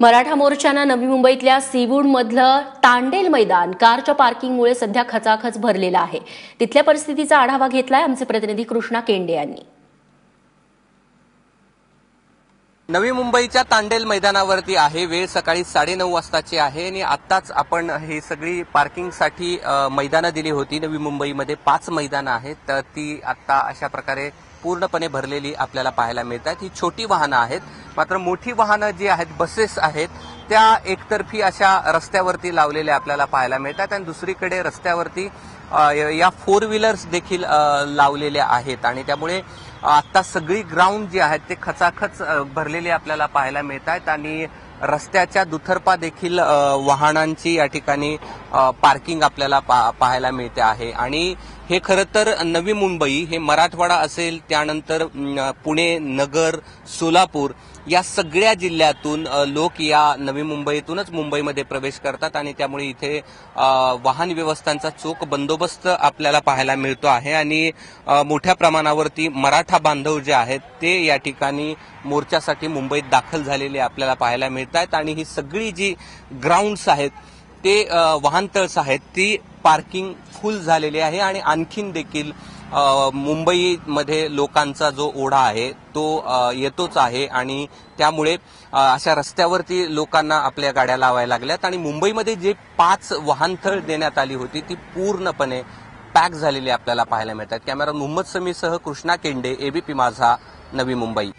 मराठा मोर्चानं नवी मुंबईतल्या सीवूडमधलं तांडेल मैदान कारच्या पार्किंगमुळे सध्या खचाखच भरलेला आहे. तिथल्या परिस्थितीचा आढावा घेतलाय आमचे प्रतिनिधी कृष्णा केंडे यांनी. नवी मुंबईच्या तांडेल मैदानावरती आहे. वेळ सकाळी साडेनऊ वाजताची आहे आणि आत्ताच आपण ही सगळी पार्किंगसाठी मैदानं दिली होती. नवी मुंबईमध्ये पाच मैदानं आहेत. तर ती आत्ता अशा प्रकारे पूर्णपणे भरलेली आपल्याला पाहायला मिळतात. ही छोटी वाहनं आहेत. मात्र मोठी वाहनं जी आहेत बसेस आहेत त्या एकतर्फी अशा रस्त्यावरती लावलेल्या आपल्याला पाहायला मिळतात आणि दुसरीकडे रस्त्यावरती या फोर व्हीलर्स देखील लावलेल्या आहेत आणि त्यामुळे आता सगळी ग्राउंड जी आहेत ते खचाखच भरलेली आपल्याला पाहायला मिळत आहेत आणि रस्त्याच्या दुथरपा देखील वाहनांची या ठिकाणी पार्किंग आपल्याला पा- पाहायला मिळते आहे. आणि हे खरं तर नवी मुंबई हे मराठवाडा असेल त्यानंतर पुणे नगर सोलापूर या सगळ्या जिल्ह्यातून लोक या नवी मुंबईतूनच मुंबईमध्ये प्रवेश करतात आणि त्यामुळे इथे वाहन व्यवस्थांचा चोख बंदोबस्त आपल्याला पाहायला मिळतो आहे. आणि मोठ्या प्रमाणावरती मराठा बांधव जे आहेत ते या ठिकाणी मोर्चासाठी मुंबईत दाखल झालेले आपल्याला पाहायला मिळत आहेत आणि ही सगळी जी ग्राउंड्स आहेत ते वाहनतळस आहेत ती पार्किंग फुल झालेली आहे आणि आणखीन देखील मुंबईमध्ये लोकांचा जो ओढा आहे तो येतोच आहे आणि त्यामुळे अशा रस्त्यावरती लोकांना आपल्या गाड्या लावायला लागल्यात आणि मुंबईमध्ये जे पाच वाहनथळ देण्यात आली होती ती पूर्णपणे पॅक झालेली आपल्याला पाहायला मिळतात. कॅमेरा मोहम्मद समीसह कृष्णा केंडे एबीपी माझा नवी मुंबई.